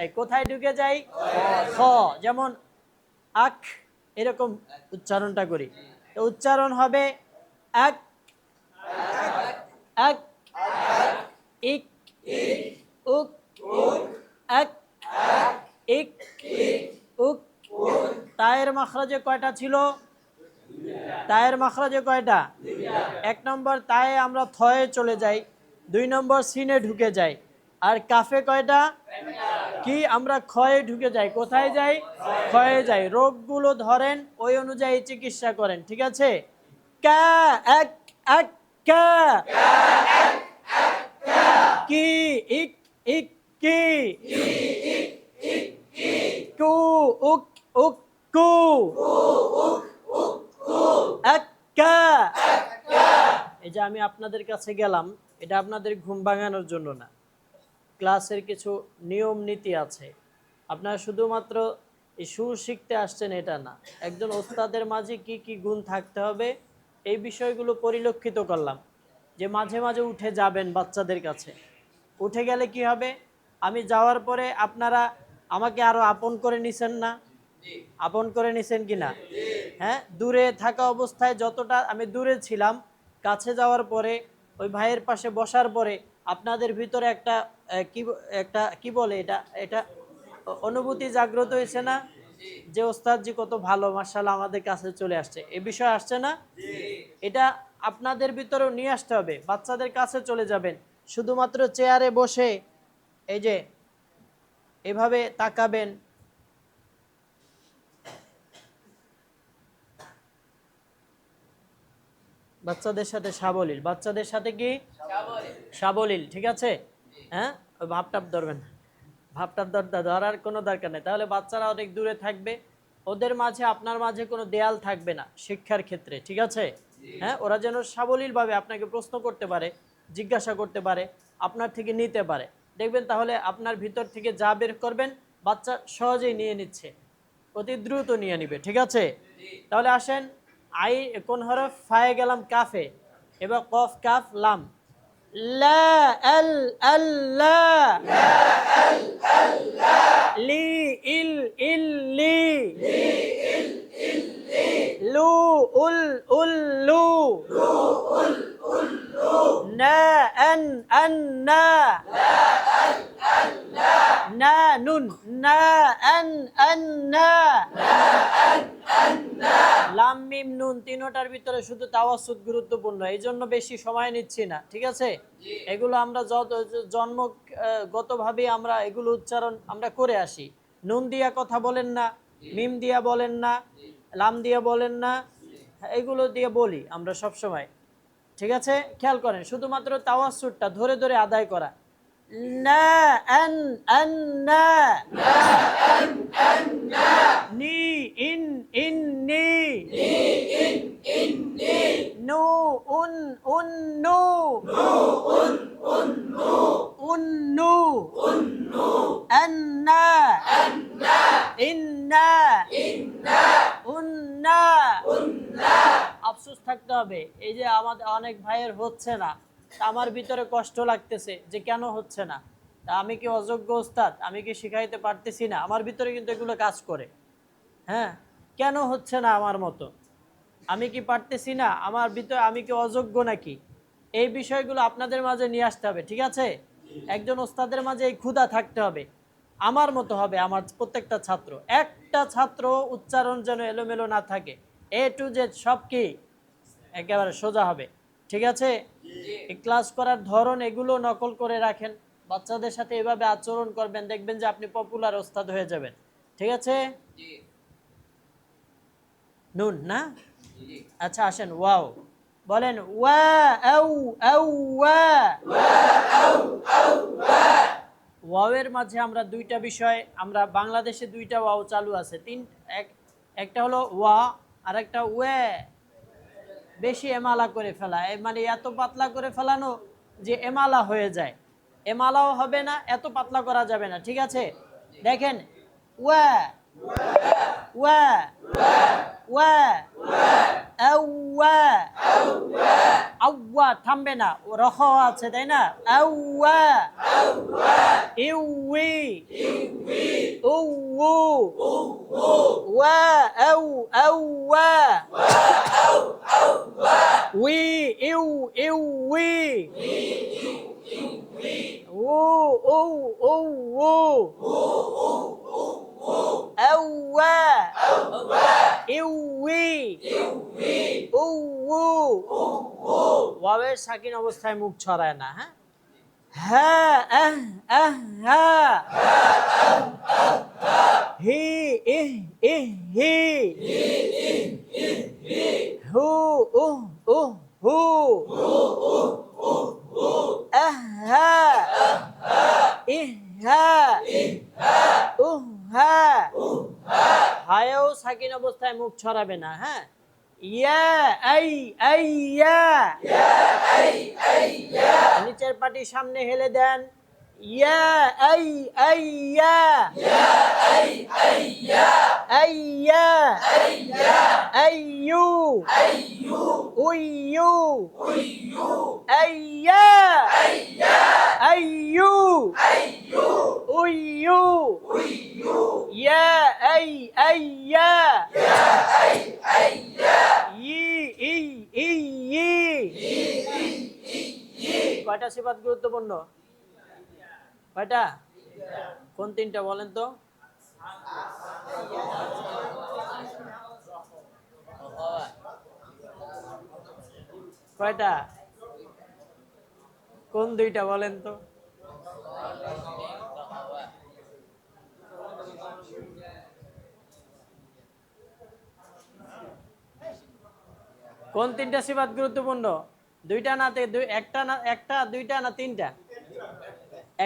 কোথায় ঢুকে যাই? খ যেমন আখ এরকম উচ্চারণটা করি। তো উচ্চারণ হবে এক এক ইক উক এক ইক উক। তায়ের মাখরাজে কয়টা ছিল? তায়ের মাখরাজে কয়টা? এক নম্বর তায়ে আমরা থয়ে চলে যাই দুই নম্বর সিনে ঢুকে যাই। আর কাফে কয়টা? কি আমরা ক্ষয়ে ঢুকে যাই? কোথায় যাই? ক্ষয়ে যাই। রোগগুলো ধরেন ওই অনুযায়ী চিকিৎসা করেন, ঠিক আছে? কা এক এক কা কি, ইক ইক, কি? কু কা। এই যে আমি আপনাদের কাছে গেলাম, এটা আপনাদের ঘুম ভাঙানোর জন্য না। ক্লাসের কিছু নিয়ম নীতি আছে। আপনারা শুধুমাত্র সুর শিখতে আসছেন এটা না। একজন ওস্তাদের মাঝে কি কি গুণ থাকতে হবে এই বিষয়গুলো পরিলক্ষিত করলাম। যে মাঝে মাঝে উঠে যাবেন বাচ্চাদের কাছে। উঠে গেলে কি হবে? আমি যাওয়ার পরে আপনারা আমাকে আরও আপন করে নিছেন না? আপন করে নিছেন কি না? হ্যাঁ? দূরে থাকা অবস্থায় যতটা আমি দূরে ছিলাম, কাছে যাওয়ার পরে, ওই ভাইয়ের পাশে বসার পরে আপনাদের ভিতরে একটা কি একটা, কি বলে এটা? এটা অনুভূতি জাগ্রত হয়েছে না? যে ওস্তাদজি কত ভালো মার্শাল আমাদের কাছে চলে আসছে। এ বিষয় আসছে না? এটা আপনাদের ভিতরেও নিয়ে আসতে হবে। বাচ্চাদের কাছে চলে যাবেন। শুধুমাত্র চেয়ারে বসে এই যে এভাবে তাকাবেন। বাচ্চাদের সাথে সাবলীল। বাচ্চাদের সাথে কি? সাবলীল ঠিক আছে? হ্যাঁ? ওই ভাবটাপ ধরবেন। ভাবটাপ ধর ধরার কোনো দরকার নেই। তাহলে বাচ্চারা অনেক দূরে থাকবে। ওদের মাঝে আপনার মাঝে কোনো দেয়াল থাকবে না শিক্ষার ক্ষেত্রে ঠিক আছে? হ্যাঁ? ওরা যেন সাবলীলভাবে আপনাকে প্রশ্ন করতে পারে জিজ্ঞাসা করতে পারে আপনার থেকে নিতে পারে। দেখবেন তাহলে আপনার ভিতর থেকে যা বের করবেন বাচ্চা সহজেই নিয়ে নিচ্ছে। অতি দ্রুত নিয়ে নিবে ঠিক আছে? তাহলে আসেন আই কোন হরফ? ফায়ে গেলাম কাফে। এবার কফ কাফ লাম। لا أل أل لا. ال ألا لي إل إل لي. لي ال ال لي لو أل أل لو. لو ال ال لو نا أن أن نا. لا أن أن نا نان نا أن أن نا نا. লাম মিম নুন তিনোটার ভিতরে শুধু তাওয়াসুদ গুরুত্বপূর্ণ এই জন্য বেশি সময় নিচ্ছি না ঠিক আছে? এগুলো আমরা যত জন্মগতভাবে আমরা এগুলো উচ্চারণ আমরা করে আসি। নুন দিয়া কথা বলেন না মিম দিয়া বলেন না লাম দিয়া বলেন না এগুলো দিয়ে বলি আমরা সব সময় ঠিক আছে? খেয়াল করেন শুধুমাত্র তাওয়াসুদটা ধরে ধরে আদায় করা না, আন আন, না। নি, ইন ইন, নি। নু, উন উন, নু। উন, নু। আন্না ইন্না উন্না আফসোস থাকতে হবে, এই যে আমাদের অনেক ভাইয়ের হচ্ছে না। আমার ভিতরে কষ্ট লাগতেছে যে কেন হচ্ছে না? আমি কি অযোগ্য ওস্তাদ? আমি কি শিখাইতে পারতেছি না? আমার ভিতরে কিন্তু এগুলো কাজ করে। হ্যাঁ? কেন হচ্ছে না আমার মতো? আমি কি পারতেছি না? আমার ভিতরে আমি কি অযোগ্য নাকি? এই বিষয়গুলো আপনাদের মাঝে নিয়ে আসতে হবে, ঠিক আছে? একজন ওস্তাদের মাঝে এই ক্ষুধা থাকতে হবে। আমার মতো হবে আমার প্রত্যেকটা ছাত্র। একটা ছাত্র উচ্চারণ যেন এলোমেলো না থাকে। এ টু জেড সব কি? একেবারে সোজা হবে। ঠিক আছে? ক্লাস করার ধরন এগুলো নকল করে রাখেন। বাচ্চাদের সাথে এভাবে আচরণ করবেন দেখবেন যে আপনি পপুলার ওস্তাদ হয়ে যাবেন। ঠিক আছে? নুন না? আচ্ছা আসেন ওয়াও। বলেন ওয়া আউ আউ ওয়া। ওয়াওয়ের মাঝে আমরা দুইটা বিষয় আমরা বাংলাদেশে দুইটা ওয়াও চালু আছে। তিন এক একটা হলো ওয়া আর একটা ওয়ে। বেশি এমালা করে ফেলা। মানে এত পাতলা করে ফেলানো যে এমালা হয়ে যায়। এমালাও হবে না, এত পাতলা করা যাবে না, ঠিক আছে? দেখেন, ওয়া ওয়া ওয়া আউয়া আউয়া থামবে না ও রহ আছে, তাই না? আউয়া ইউই উউ ওয়া আউ আউয়া উই ইউ ইউ উই ও ও ও ও আউয়া ইউই أوو ওয়াবের সাকিন অবস্থায় মুখ ছড়ায় না হ্যাঁ হ্যাঁ আহ আহ হ্যাঁ হি ইহ ইহ হি হু উহ উহ হু আহ হ্যাঁ ইহ হ্যাঁ উহ হ্যাঁ হায়ও সাকিন অবস্থায় মুখ ছড়াবে না হ্যাঁ? ইয়া, আই নিচের পাটি সামনে হেলে দেন। ইয়া, আই আই, ইয়া। আই ইয়া। আই, ইউ। উই, ইউ। আই, ইয়া। আই, ইউ। উই, ইউ। ইয়া। আই আই, ইয়া। ই ই ই ই কয়টা সিফাত গুরুত্বপূর্ণ? কয়টা? কোন তিনটা বলেন তো? কয়টা? কোন দুইটা বলেন তো? কোন তিনটা সিফাত গুরুত্বপূর্ণ? দুইটা না একটা না একটা, দুইটা না তিনটা?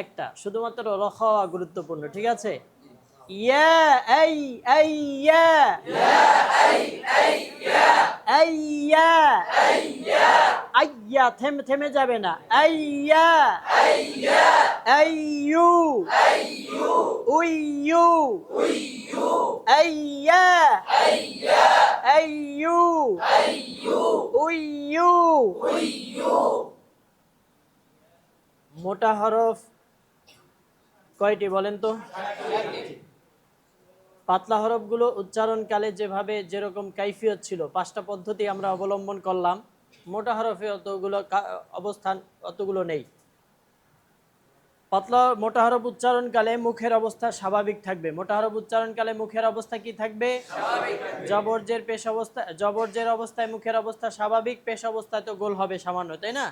একটা। শুধুমাত্র রখাওয়া গুরুত্বপূর্ণ, ঠিক আছে? ইয়া আই আই ইয়া। আইয়া আইয়া, থেমে থেমে যাবে না। আইয়া আইয়ু আইয়া আইয়ু উইয়ু মোটা হরফ কয়টি বলেন তো? পাতলা হরফগুলো উচ্চারণকালে যেভাবে যেরকম কাইফিয়ত ছিল পাঁচটা পদ্ধতি আমরা অবলম্বন করলাম। মোটা হরফে অতগুলো অবস্থান অতগুলো নেই। পাতলা মোটা হরফ উচ্চারণকালে মুখের অবস্থা স্বাভাবিক থাকবে। মোটা হরফ উচ্চারণকালে মুখের অবস্থা কি থাকবে? জবরজের পেশ অবস্থা জবরজের অবস্থায় মুখের অবস্থা স্বাভাবিক, পেশ অবস্থায় তো গোল হবে সামান্য, তাই না?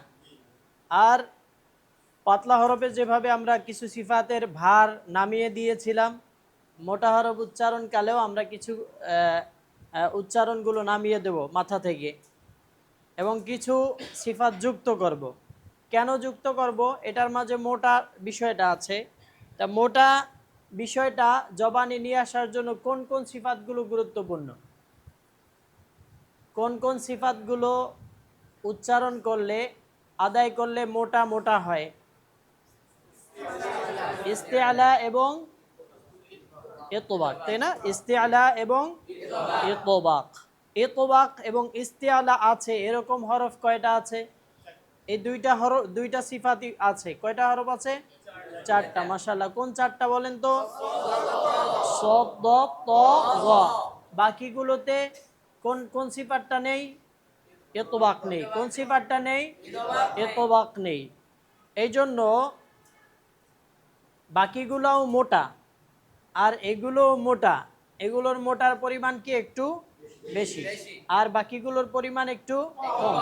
আর পাতলা হরফে যেভাবে আমরা কিছু সিফাতের ভার নামিয়ে দিয়েছিলাম মোটা হরফ উচ্চারণকালেও আমরা কিছু উচ্চারণগুলো নামিয়ে দেব মাথা থেকে এবং কিছু সিফাত যুক্ত করব। কেন যুক্ত করব? এটার মাঝে মোটা বিষয়টা আছে। তা মোটা বিষয়টা জবানি নিয়ে আসার জন্য কোন কোন সিফাতগুলো গুরুত্বপূর্ণ? কোন কোন সিফাতগুলো উচ্চারণ করলে, আদায় করলে মোটা মোটা হয়? ইস্তেআলা এবং ইতবাক, তাই না? ইস্তেআলা এবং ইতবাক। ইতবাক এবং ইস্তেআলা আছে, এরকম হরফ কয়টা আছে? এই দুইটা হরফ, দুইটা সিফাতি আছে। কয়টা হরফ আছে? চারটা। মাশাআল্লাহ। কোন চারটা বলেন তো? বাকিগুলোতে কোন কোন সিফাতটা নেই? এতবাক নেই। কোন সিফাতটা নেই? এতবাক নেই। এই জন্য বাকিগুলোও মোটা। আর এগুলোও মোটা। এগুলোর মোটার পরিমাণ কি একটু বেশি। আর বাকিগুলোর পরিমাণ একটু কম।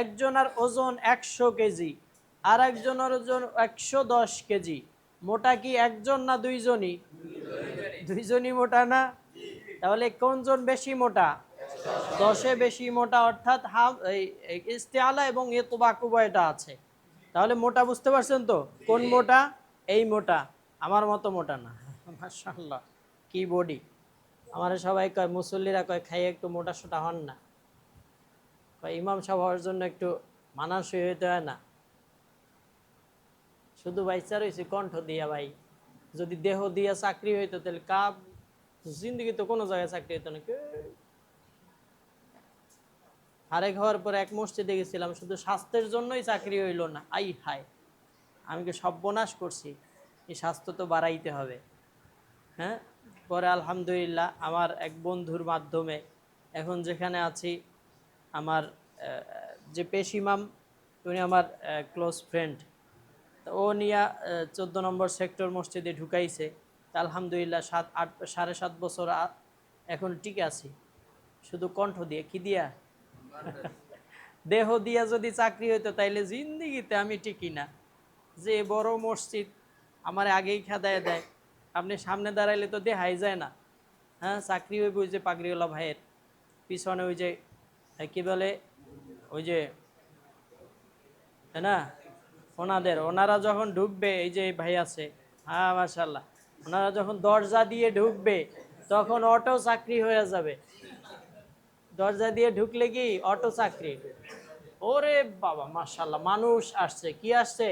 একজনের ওজন একশো কেজি আর একজনের ওজন একশো দশ কেজি। মোটা কি একজন না দুইজনই? দুইজনই। মোটা না? তাহলে কোনজন বেশি মোটা? দশে বেশি মোটা অর্থাৎ এই ইস্তেআলা এবং এ তোবাকুবা আছে। তাহলে মোটা বুঝতে পারছেন তো? কোন মোটা? এই মোটা। আমার মতো মোটা না। মাশাআল্লাহ। কি বডি? আমার সবাই কয়, মুসল্লিরা কয়, খাইয়ে একটু মোটা সোটা হন না। কয়, ইমাম সাহেব হওয়ার জন্য একটু মানানসই হইতে হয় না। শুধু বাইচা রয়েছে কণ্ঠ দিয়া ভাই। যদি দেহ দিয়া চাকরি হইতো, তাহলে কাপ জিন্দগি তো কোনো জায়গায় চাকরি হইতো না আরেক হওয়ার পর এক মসজিদে গেছিলাম, শুধু স্বাস্থ্যের জন্যই চাকরি হইল না। আই হায়, আমি কি সর্বনাশ করছি? এই স্বাস্থ্য তো বাড়াইতে হবে। হ্যাঁ? পরে আলহামদুলিল্লাহ আমার এক বন্ধুর মাধ্যমে এখন যেখানে আছি আমার যে পেশ ইমাম উনি আমার ক্লোজ ফ্রেন্ড ও নিয়া চোদ্দ নম্বর সেক্টর মসজিদে ঢুকাইছে। তা আলহামদুলিল্লাহ সাত আট সাড়ে সাত বছর এখন টিকে আছি। শুধু কণ্ঠ দিয়ে কি দিয়া? দেহ দিয়া যদি চাকরি হইতো তাইলে জিন্দিগিতে আমি টিকি না। যে বড় মসজিদ আমার আগেই খেদায় দেয়। আপনি সামনে দাঁড়াইলে তো দেখাই যায় না। হ্যাঁ চাকরি হইব ওই যে পাগড়িওয়ালা ভাইয়ের। পিছনে ওই যে কি বলে ওই যে তাই না ওনাদের। ওনারা যখন ঢুকবে এই যে ভাই আছে হ্যাঁ মাশাল্লাহ ওনারা যখন দরজা দিয়ে ঢুকবে তখন অটো চাকরি হয়ে যাবে। দরজা দিয়ে ঢুকলে কি অটো চাকরি? ওরে বাবা মাশাল্লাহ মানুষ আসছে। কি আসছে।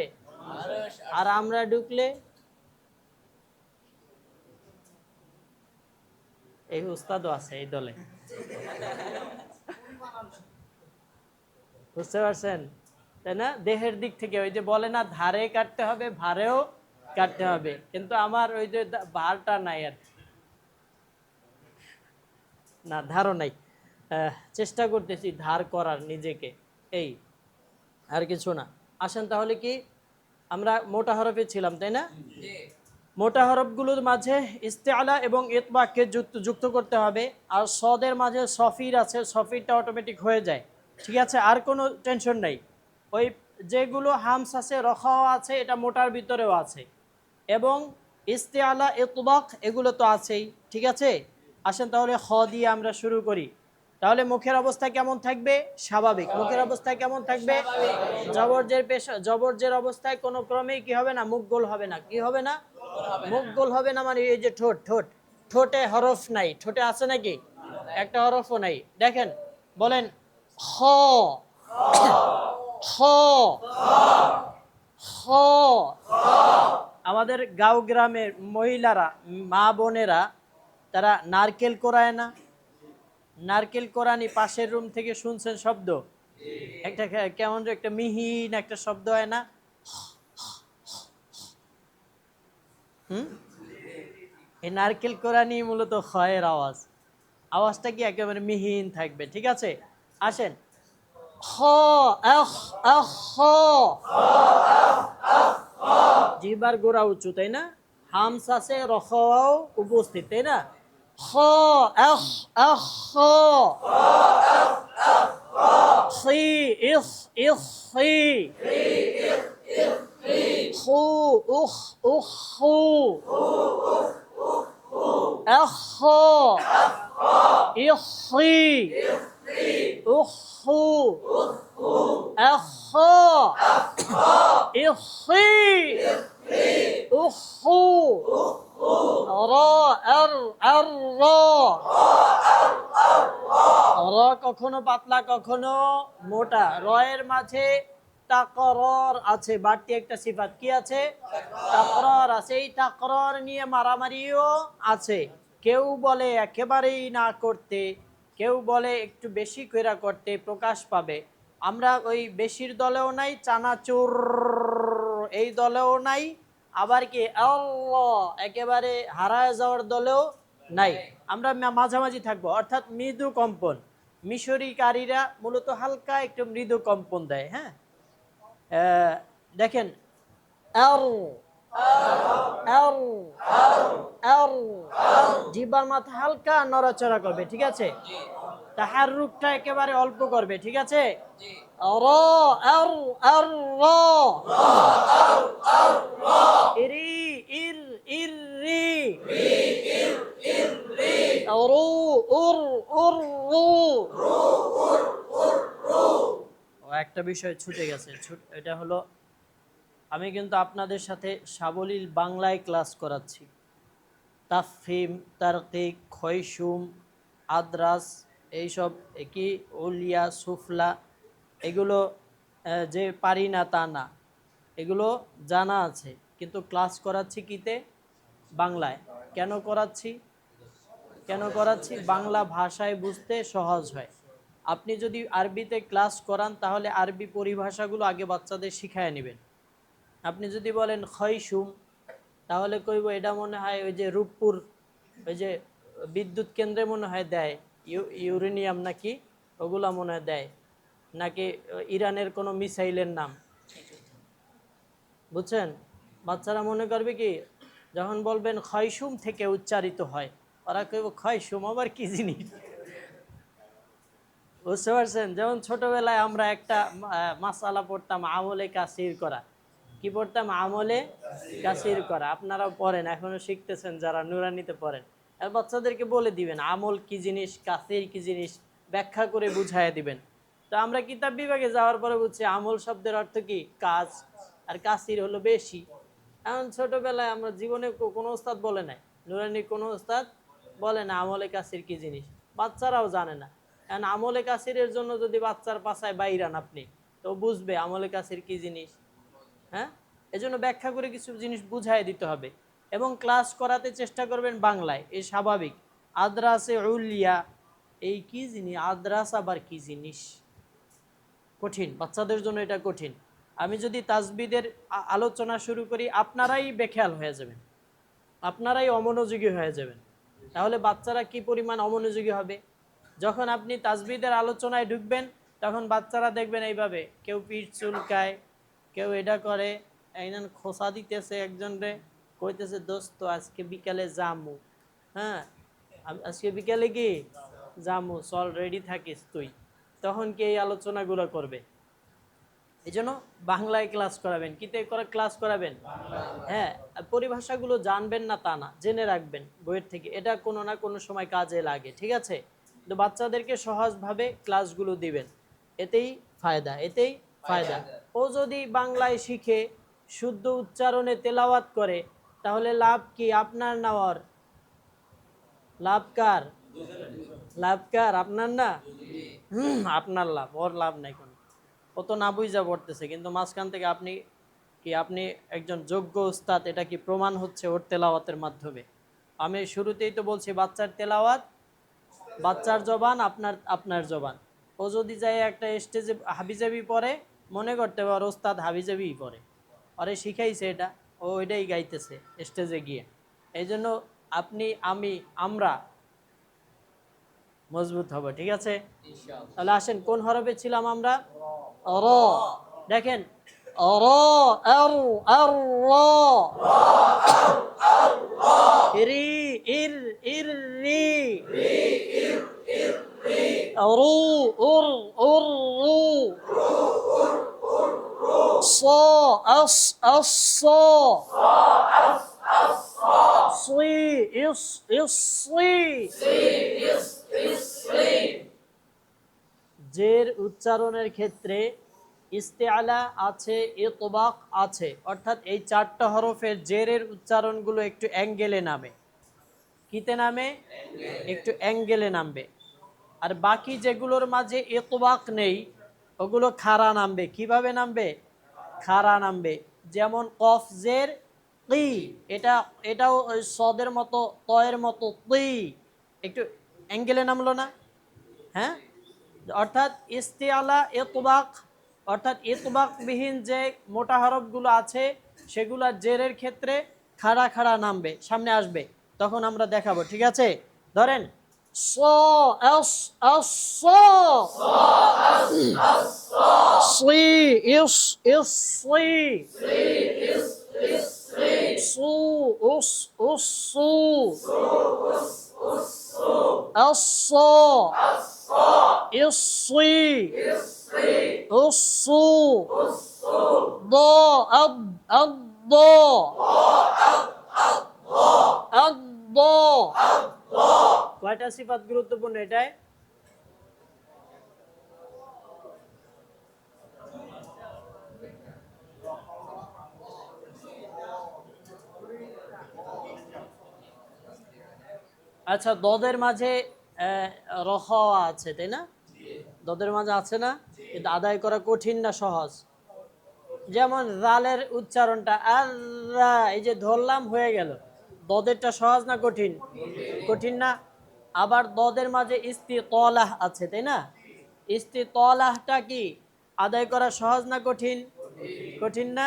আর আমরা ঢুকলে এই উস্তাদও আছে এই দলে। বুঝতে পারছেন? তাই না? দেহের দিক থেকে ওই যে বলে না, ধারে কাটতে হবে, ভারেও কাটতে হবে। কিন্তু আমার ওই যে ভারটা নাই আর। না, ধারও নাই। চেষ্টা করতেছি ধার করার নিজেকে। এই, আর কিছু না। আসেন তাহলে কি? আমরা মোটা হরফে ছিলাম, তাই না? মোটা হরফগুলোর মাঝে ইস্তেআলা এবং ইতবাককে যুক্ত যুক্ত করতে হবে আর সদের মাঝে সফির আছে সফিরটা অটোমেটিক হয়ে যায়। ঠিক আছে? আর কোনো টেনশন নাই। ওই যেগুলো হামস আছে রখাও আছে এটা মোটার ভিতরেও আছে। এবং ইস্তেআলা ইতবাক এগুলো তো আছেই। ঠিক আছে? আসেন তাহলে খ দিয়ে আমরা শুরু করি। তাহলে মুখের অবস্থা কেমন থাকবে? স্বাভাবিক। মুখের অবস্থা কেমন থাকবে? জবরজের পেশা জবরজের অবস্থায় কোনো ক্রমেই কি হবে না? মুখ গোল হবে না। কি হবে না? মুখ গোল হবে না মানে এই যে ঠোঁট ঠোঁট। ঠোঁটে হরফ নাই। ঠোঁটে আছে নাকি? একটা হরফও নাই। দেখেন, বলেন, খ। খ। খ। আমাদের গাঁও গ্রামের মহিলারা, মা বোনেরা, তারা নারকেল কোরায় না? নারকেল কোরানি পাশের রুম থেকে শুনছেন শব্দ? একটা কেমন একটা মিহিন একটা শব্দ হয় না? এই নারকেল কোরানি মূলত ক্ষয়ের আওয়াজ। আওয়াজটা কি একেবারে মিহিন থাকবে, ঠিক আছে? আসেন। জিহ্বার গোড়া উঁচু, তাই না? হামস আছে রখাও উপস্থিত, তাই না? খ আহ আহ খু উখ উখ খু আখ ইখি উখু আখ ইখি উখু রা আর আর রা। র কখনো পাতলা, কখনো মোটা। রয়ের মাঝে তাকরর আছে, বাড়তি একটা সিফাত কি আছে? তাকরর আছে, এই তাকরর নিয়ে মারামারিও আছে। কেউ বলে একেবারেই না করতে, কেউ বলে একটু বেশি কইরা করতে প্রকাশ পাবে। আমরা ওই বেশির দলেও নাই, চানাচুর এই দলেও নাই, আবার কি একেবারে হারায় যাওয়ার দলেও নাই। আমরা মাঝামাঝি থাকব, অর্থাৎ মৃদু কম্পন। মিশরিকারীরা মূলত হালকা একটু মৃদু কম্পন দেয় হ্যাঁ? দেখেন এল এল এল জিবার মাথা হালকা নড়াচড়া করবে, ঠিক আছে? তাহার রূপটা একেবারে অল্প করবে, ঠিক আছে? র, আর আর, র। ইরি, ইর ইর, রি। রু, উর উর, রু। ও একটা বিষয় ছুটে গেছে। এটা হলো, আমি কিন্তু আপনাদের সাথে সাবলীল বাংলায় ক্লাস করাচ্ছি। তাফিম তারকিক খয়সুম আদ্রাস, এইসব কি উলিয়া, সুফলা, এগুলো যে পারি না তা না, এগুলো জানা আছে। কিন্তু ক্লাস করাচ্ছি কিতে? বাংলায়। কেন করাচ্ছি? কেন করাচ্ছি? বাংলা ভাষায় বুঝতে সহজ হয়। আপনি যদি আরবিতে ক্লাস করান, তাহলে আরবি পরিভাষাগুলো আগে বাচ্চাদের শিখায় নেবেন। আপনি যদি বলেন খয়সুম তাহলে কইব এটা মনে হয় ওই যে রূপপুর, ওই যে বিদ্যুৎ কেন্দ্রে মনে হয় দেয়, ইউ- ইউরেনিয়াম নাকি, ওগুলা মনে হয় দেয়। নাকি ইরানের কোনো মিসাইলের নাম। বুঝছেন? বাচ্চারা মনে করবে কি, যখন বলবেন খয়সুম থেকে উচ্চারিত হয়, ওরা কইব খয়সুম আবার কি জিনিস? বুঝতে পারছেন? যেমন ছোটবেলায় আমরা একটা মাসালা পড়তাম, আমলে কাসির করা। কি পড়তাম? আমলে কাসির করা। আপনারাও পড়েন, এখনও শিখতেছেন, যারা নুরানিতে পড়েন। আর বাচ্চাদেরকে বলে দিবেন, আমল কি জিনিস, কাসির কি জিনিস, ব্যাখ্যা করে বুঝাইয়া দিবেন। তো আমরা কিতাব বিভাগে যাওয়ার পরে বুঝছি, আমল শব্দের অর্থ কি? কাজ। আর কাসির হলো বেশি। এখন ছোটবেলায় আমরা জীবনে কোনো ওস্তাদ বলে নাই। নুরানি কোনো ওস্তাদ বলে না, আমলে কাসির কি জিনিস। বাচ্চারাও জানে না। এখন আমলে কাসিরের জন্য যদি বাচ্চার পাশায় বাইরান আপনি, তো বুঝবে আমলে কাসির কি জিনিস হ্যাঁ? এজন্য ব্যাখ্যা করে কিছু জিনিস বুঝাই দিতে হবে। এবং ক্লাস করাতে চেষ্টা করবেন বাংলায় এই স্বাভাবিক। আদ্রাসে উলিয়া, এই কি জিনিস? আদ্রাস আবার কি জিনিস? কঠিন, বাচ্চাদের জন্য এটা কঠিন। আমি যদি তাজবিদের আলোচনা শুরু করি, আপনারাই বেখেয়াল হয়ে যাবেন। আপনারাই অমনোযোগী হয়ে যাবেন। তাহলে বাচ্চারা কি পরিমাণ অমনোযোগী হবে? যখন আপনি তাজবিদের আলোচনায় ঢুকবেন, তখন বাচ্চারা দেখবেন এইভাবে, কেউ পিঠ চুলকায়, কেউ এটা করে একজন খোসা দিতেছে একজন রে কইতেছে, দোস্ত, আজকে বিকালে জামু হ্যাঁ? আজকে বিকালে কি? জামু চল রেডি থাকিস তুই। তখন কি এই আলোচনাগুলো করবে? এই জন্য বাংলায় ক্লাস করাবেন। কিতে করে ক্লাস করাবেন? হ্যাঁ পরিভাষাগুলো জানবেন না তা না, জেনে রাখবেন বইয়ের থেকে। এটা কোনো না কোনো সময় কাজে লাগে, ঠিক আছে? তো বাচ্চাদেরকে সহজভাবে ক্লাসগুলো দিবেন। এতেই ফায়দা এতেই ফায়দা। ও যদি বাংলায় শিখে শুদ্ধ উচ্চারণে তেলাওয়াত করে তাহলে লাভ কি? আপনার নেওয়ার লাভ কার? লাভ কার? আপনার না? আপনার লাভ ওর লাভ নাই কোনো। ও তো না বুঝা পড়তেছে কিন্তু মাঝখান থেকে আপনি কি আপনি একজন যোগ্য উস্তাদ এটা কি প্রমাণ হচ্ছে ওর তেলাওয়াতের মাধ্যমে? আমি শুরুতেই তো বলছি বাচ্চার তেলাওয়াত বাচ্চার জবান আপনার আপনার জবান। ও যদি যায় একটা স্টেজে হাবিজাবি পড়ে মনে করতে পারে ওস্তাদ হাবিজাবিই পড়ে আরে শিখাইছে এটা ও এটাই গাইতেছে স্টেজে গিয়ে। এই জন্য আপনি আমি আমরা মজবুত হব ঠিক আছে? তাহলে আসেন কোন হরফে ছিলাম আমরা? র। দেখেন র আর আর র রি ইর ইর রি রু উর উর রু ص أص أص صي إص إص صي জের উচ্চারণের ক্ষেত্রে ইস্তেআলা আছে, ইতবাক আছে। অর্থাৎ এই চারটা হরফের জেরের উচ্চারণগুলো একটু অ্যাঙ্গেলে নামে। কিতে নামে? একটু অ্যাঙ্গেলে নামবে। আর বাকি যেগুলোর মাঝে ইতবাক নেই, ওগুলো খাড়া নামবে। কীভাবে নামবে? খাড়া নামবে। যেমন কফ জের কি এটা, এটাও ওই সদের মতো, তয়ের মতো তুই একটু অ্যাঙ্গেলে নামলো না? হ্যাঁ? অর্থাৎ ইস্তিয়ালা ইতবাক অর্থাৎ ইতবাকবিহীন যে মোটা হরফগুলো আছে, সেগুলো জেরের ক্ষেত্রে খাড়া খাড়া নামবে, সামনে আসবে। তখন আমরা দেখাবো, ঠিক আছে? ধরেন, সু الصي الصو ضاء الضاء الضاء কয়টা সিফাত গুরুত্বপূর্ণ এটাই আচ্ছা দদের মাঝে আহ, রহ আছে তাই না দদের মাঝে আছে না? কিন্তু আদায় করা কঠিন না, সহজ। যেমন রালের উচ্চারণটা আর এই যে ধরলাম, হয়ে গেল। দদেরটা সহজ না কঠিন? কঠিন না। আবার দদের মাঝে ইস্তি তলাহ আছে, তাই না? ইস্তিতলাহটা কি? আদায় করা সহজ না কঠিন? কঠিন না?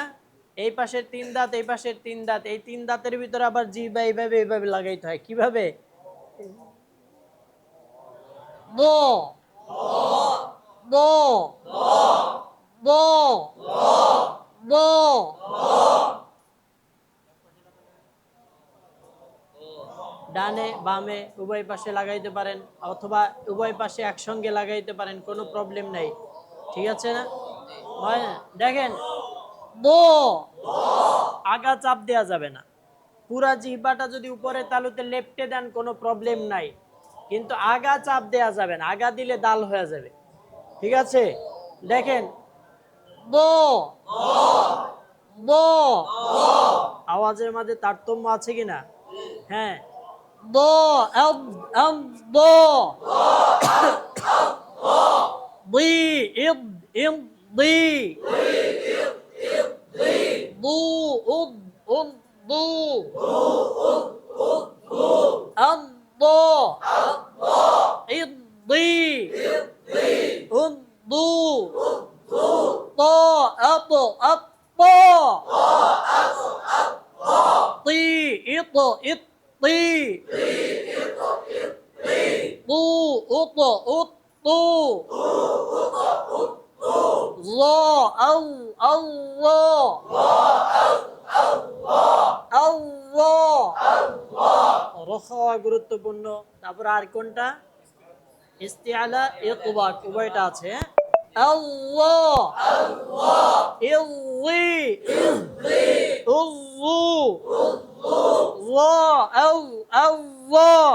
এই পাশের তিন দাঁত, এই পাশের তিন দাঁত, এই তিন দাঁতের ভিতরে আবার জিবা এইভাবে এইভাবে লাগাইতে হয়। কীভাবে? বো বো বো ডানে, বামে, উভয় পাশে লাগাইতে পারেন অথবা উভয় পাশে একসঙ্গে লাগাইতে পারেন, কোনো প্রবলেম নাই। ঠিক আছে না? দেখেন বো আগা চাপ দেওয়া যাবে না। পুরা জিহ্বাটা যদি উপরে তালুতে লেপটে দেন, কোনো প্রবলেম নাই। কিন্তু আগা চাপ দেওয়া যাবে না। আগা দিলে দাল হয়ে যাবে। ঠিক আছে? দেখেন। বো। আওয়াজের মাঝে তারতম্য আছে কিনা? হ্যাঁ। বো। বো। বি। ইব। বি। উদ বু। কোনটা? ইস্তিআলা ইকবা উভয়টা আছে হ্যাঁ? আল্লাহ! আল্লাহ!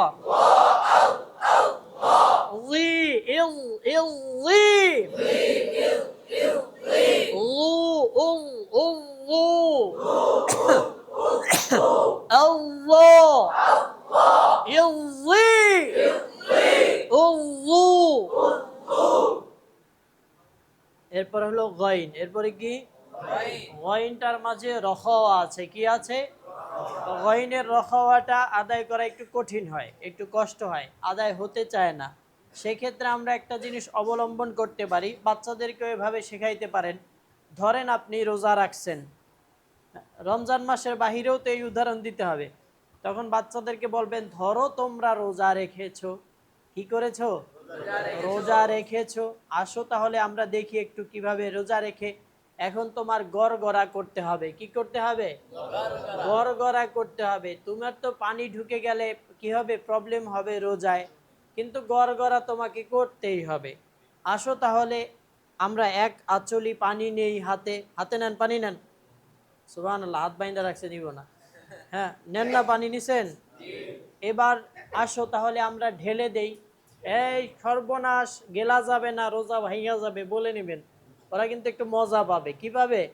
গইন এরপরে কি? গইনটার মাঝে রখাওয়া আছে, কি আছে? গইনের রখাওয়াটা আদায় করা একটু কঠিন হয়, একটু কষ্ট হয়, আদায় হতে চায় না। সেক্ষেত্রে আমরা একটা জিনিস অবলম্বন করতে পারি, বাচ্চাদেরকে এভাবে শেখাইতে পারেন। ধরেন আপনি রোজা রাখছেন, রমজান মাসের বাহিরেও তো এই উদাহরণ দিতে হবে। তখন বাচ্চাদেরকে বলবেন, ধরো তোমরা রোজা রেখেছো, কি করেছ? রোজা রেখেছো, আসো তাহলে আমরা দেখি একটু কীভাবে রোজা রেখে এখন তোমার গড় গড়া করতে হবে। কি করতে হবে? গড় গড়া করতে হবে। তোমার তো পানি ঢুকে গেলে কি হবে? প্রবলেম হবে রোজায়। কিন্তু গড় গড়া তোমাকে করতেই হবে। আসো তাহলে আমরা এক আচলি পানি নেই হাতে। হাতে নেন, পানি নেন। আল্লাহ হাত বাইন্দা রাখছে, নিব না। হ্যাঁ নেন না পানি, নিছেন? এবার আসো তাহলে আমরা ঢেলে দেই। এই সর্বনাশ গেলা যাবে না রোজা ভাইয়া যাবে বলে নেবেন। ওরা কিন্তু একটু মজা পাবে। কি পাবে?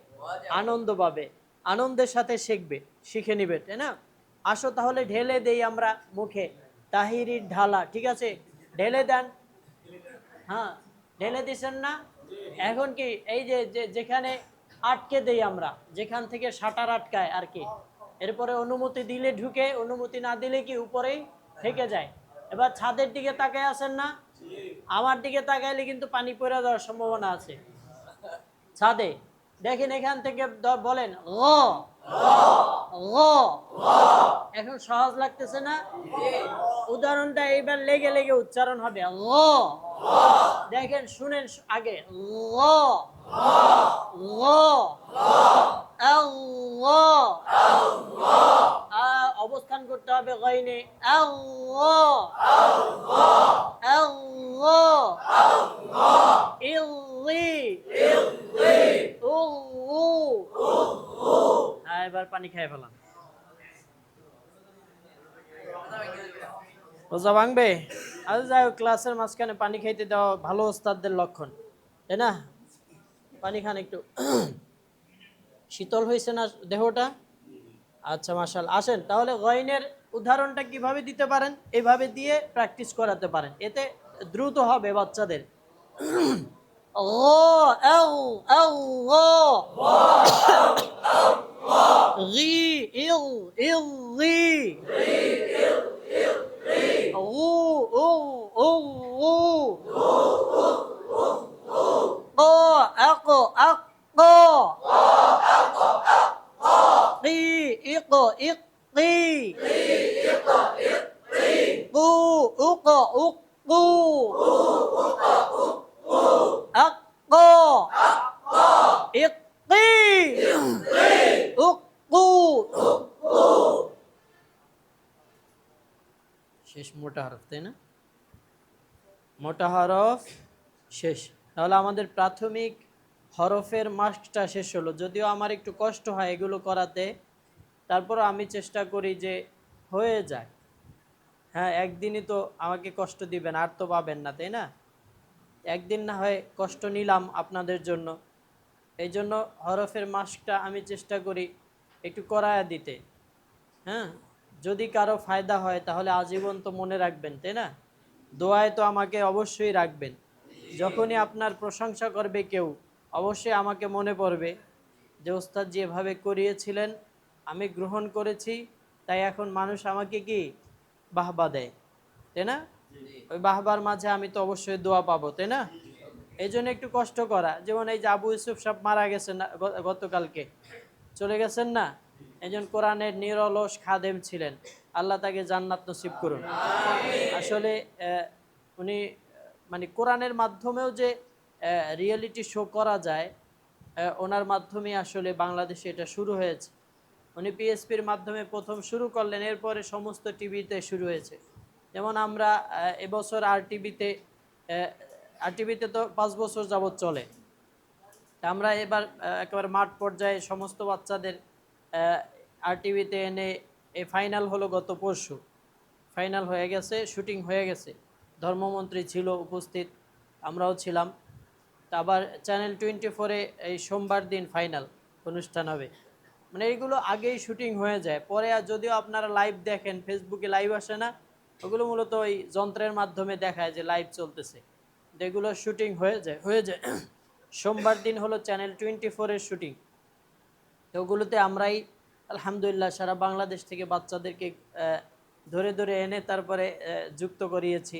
আনন্দ পাবে। আনন্দের সাথে শিখবে শিখে নিবে তাই না? আসো তাহলে ঢেলে দেই আমরা মুখে। তাহিরির ঢালা ঠিক আছে? ঢেলে দেন। হ্যাঁ ঢেলে দিছেন না? এখন কি এই যে যে- যেখানে আটকে দেই আমরা যেখান থেকে সাঁটার আটকায় আর কি। এরপরে অনুমতি দিলে ঢুকে অনুমতি না দিলে কি উপরেই থেকে যায়? এবার ছাদের দিকে তাকায় আছেন না? আমার দিকে তাকাইলে কিন্তু পানি পড়ে যাওয়ার সম্ভাবনা আছে। ছাদে, দেখেন এখান থেকে বলেন এখন সহজ লাগতেছে না? উদাহরণটা এইবার লেগে লেগে উচ্চারণ হবে দেখেন, শুনেন আগে আ- অবস্থান করতে হবে উল্লু। হ্যাঁ এবার পানি খেয়ে ফেলাম রোজা ভাঙবে? আজ যাই হোক, ক্লাসের মাঝখানে পানি খাইতে দেওয়া ভালো ওস্তাদদের লক্ষণ। তাই না? পানি খান একটু। শীতল হয়েছে না দেহটা? আচ্ছা মাসাল আসেন, তাহলে গয়নের উদাহরণটা কীভাবে দিতে পারেন? এভাবে দিয়ে প্র্যাকটিস করাতে পারেন। এতে দ্রুত হবে বাচ্চাদের। ও ইক ইক কি কু উক উক কু আক শেষ মোটা হরফ, তাই না? মোটা হরফ শেষ। তাহলে আমাদের প্রাথমিক হরফের মাস্কটা শেষ হলো। যদিও আমার একটু কষ্ট হয় এগুলো করাতে। তারপর আমি চেষ্টা করি যে হয়ে যায় হ্যাঁ একদিনই তো আমাকে কষ্ট দিবেন, আর তো পাবেন না, তাই না? একদিন না হয় কষ্ট নিলাম আপনাদের জন্য। এই জন্য হরফের মাস্কটা আমি চেষ্টা করি একটু করায়া দিতে। হ্যাঁ যদি কারও ফায়দা হয় তাহলে আজীবন তো মনে রাখবেন, তাই না? দোয়ায় তো আমাকে অবশ্যই রাখবেন। যখনই আপনার প্রশংসা করবে কেউ, অবশ্যই আমাকে মনে পড়বে যে ওস্তাদ যেভাবে করিয়েছিলেন আমি গ্রহণ করেছি, তাই এখন মানুষ আমাকে কি বাহবা দেয়, তাই না? ওই বাহবার মাঝে আমি তো অবশ্যই দোয়া পাবো, তাই না? এই জন্য একটু কষ্ট করা। যেমন এই যে আবু ইউসুফ সাহেব মারা গেছেন না গতকালকে। চলে গেছেন না? একজন কোরআনের নিরলস খাদেম ছিলেন। আল্লাহ তাকে জান্নাত নসিব করুন। আসলে উনি মানে কোরআনের মাধ্যমেও যে রিয়েলিটি শো করা যায় ওনার মাধ্যমে আসলে বাংলাদেশে এটা শুরু হয়েছে। উনি পিএসপির মাধ্যমে প্রথম শুরু করলেন, এরপরে সমস্ত টিভিতে শুরু হয়েছে। যেমন আমরা এবছর আর টিভিতে আর টিভিতে তো পাঁচ বছর যাবৎ চলে। আমরা এবার একেবারে মাঠ পর্যায়ে সমস্ত বাচ্চাদের আর টিভিতে এনে এই ফাইনাল হলো গত পরশু। ফাইনাল হয়ে গেছে, শুটিং হয়ে গেছে। ধর্মমন্ত্রী ছিল উপস্থিত, আমরাও ছিলাম। আবার চ্যানেল টোয়েন্টি ফোরে এই সোমবার দিন ফাইনাল অনুষ্ঠান হবে। মানে এইগুলো আগেই শুটিং হয়ে যায়। পরে আর যদিও আপনারা লাইভ দেখেন ফেসবুকে লাইভ আসে না, ওগুলো মূলত ওই যন্ত্রের মাধ্যমে দেখায় যে লাইভ চলতেছে। যেগুলো শুটিং হয়ে যায় হয়ে যায়। সোমবার দিন হলো চ্যানেল টোয়েন্টি ফোরের শুটিং। তো ওগুলোতে আমরাই আলহামদুলিল্লাহ সারা বাংলাদেশ থেকে বাচ্চাদেরকে ধরে ধরে এনে তারপরে যুক্ত করিয়েছি।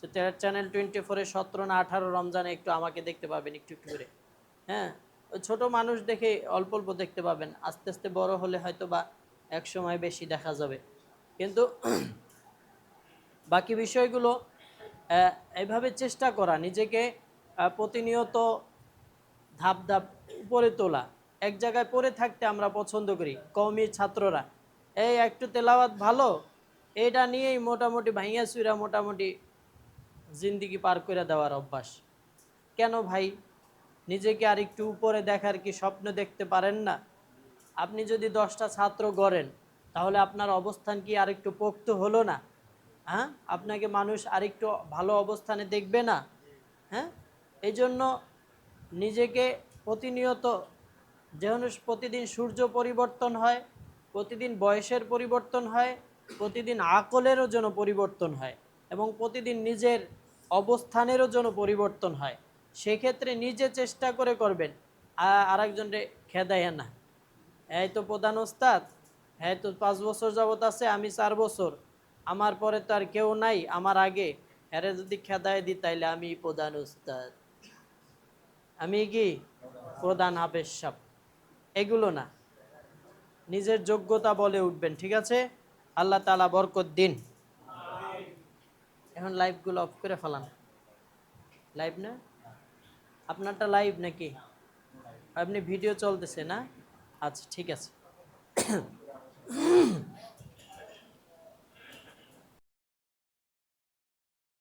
তো চ্যানেল টোয়েন্টি ফোরে সতেরো না আঠারো রমজানে একটু আমাকে দেখতে পাবেন একটু একটু করে। হ্যাঁ? ছোট মানুষ দেখে অল্প অল্প দেখতে পাবেন। আস্তে আস্তে বড় হলে হয়তো বা এক সময় বেশি দেখা যাবে। কিন্তু বাকি বিষয়গুলো এইভাবে চেষ্টা করা, নিজেকে প্রতিনিয়ত ধাপ ধাপ উপরে তোলা। এক জায়গায় পড়ে থাকতে আমরা পছন্দ করি, কওমি ছাত্ররা। এই একটু তেলাওয়াত ভালো এটা নিয়েই মোটামুটি ভাইয়া চুরা মোটামুটি জিন্দিগি পার করে দেওয়ার অভ্যাস। কেন ভাই? নিজেকে আর একটু উপরে দেখার কি স্বপ্ন দেখতে পারেন না? আপনি যদি দশটা ছাত্র গড়েন, তাহলে আপনার অবস্থান কি আরেকটু পোক্ত হলো না? হ্যাঁ? আপনাকে মানুষ আরেকটু ভালো অবস্থানে দেখবে না? হ্যাঁ? এই জন্য নিজেকে প্রতিনিয়ত, যেন প্রতিদিন সূর্য পরিবর্তন হয়, প্রতিদিন বয়সের পরিবর্তন হয়, প্রতিদিন আকলেরও যেন পরিবর্তন হয় এবং প্রতিদিন নিজের অবস্থানেরও যেন পরিবর্তন হয়। সেক্ষেত্রে নিজে চেষ্টা করে করবেন। আ- আরেকজনরে খেদাইয়া না। এই তো প্রধান ওস্তাদ হ্যাঁ তো পাঁচ বছর যাবত আছে আমি চার বছর। আমার পরে তো আর কেউ নাই আমার আগে। হ্যারে যদি খেদায় দিই তাইলে আমি প্রধান ওস্তাদ। আমি কি? প্রধান হাফেজ সাপ এগুলো না। নিজের যোগ্যতা বলে উঠবেন ঠিক আছে? আল্লাহ তালা বরকত দিন। এখন লাইভগুলো অফ করে ফেলান। লাইভ না? আপনারটা লাইভ নাকি? আপনি ভিডিও চলতেছে না? আচ্ছা ঠিক আছে।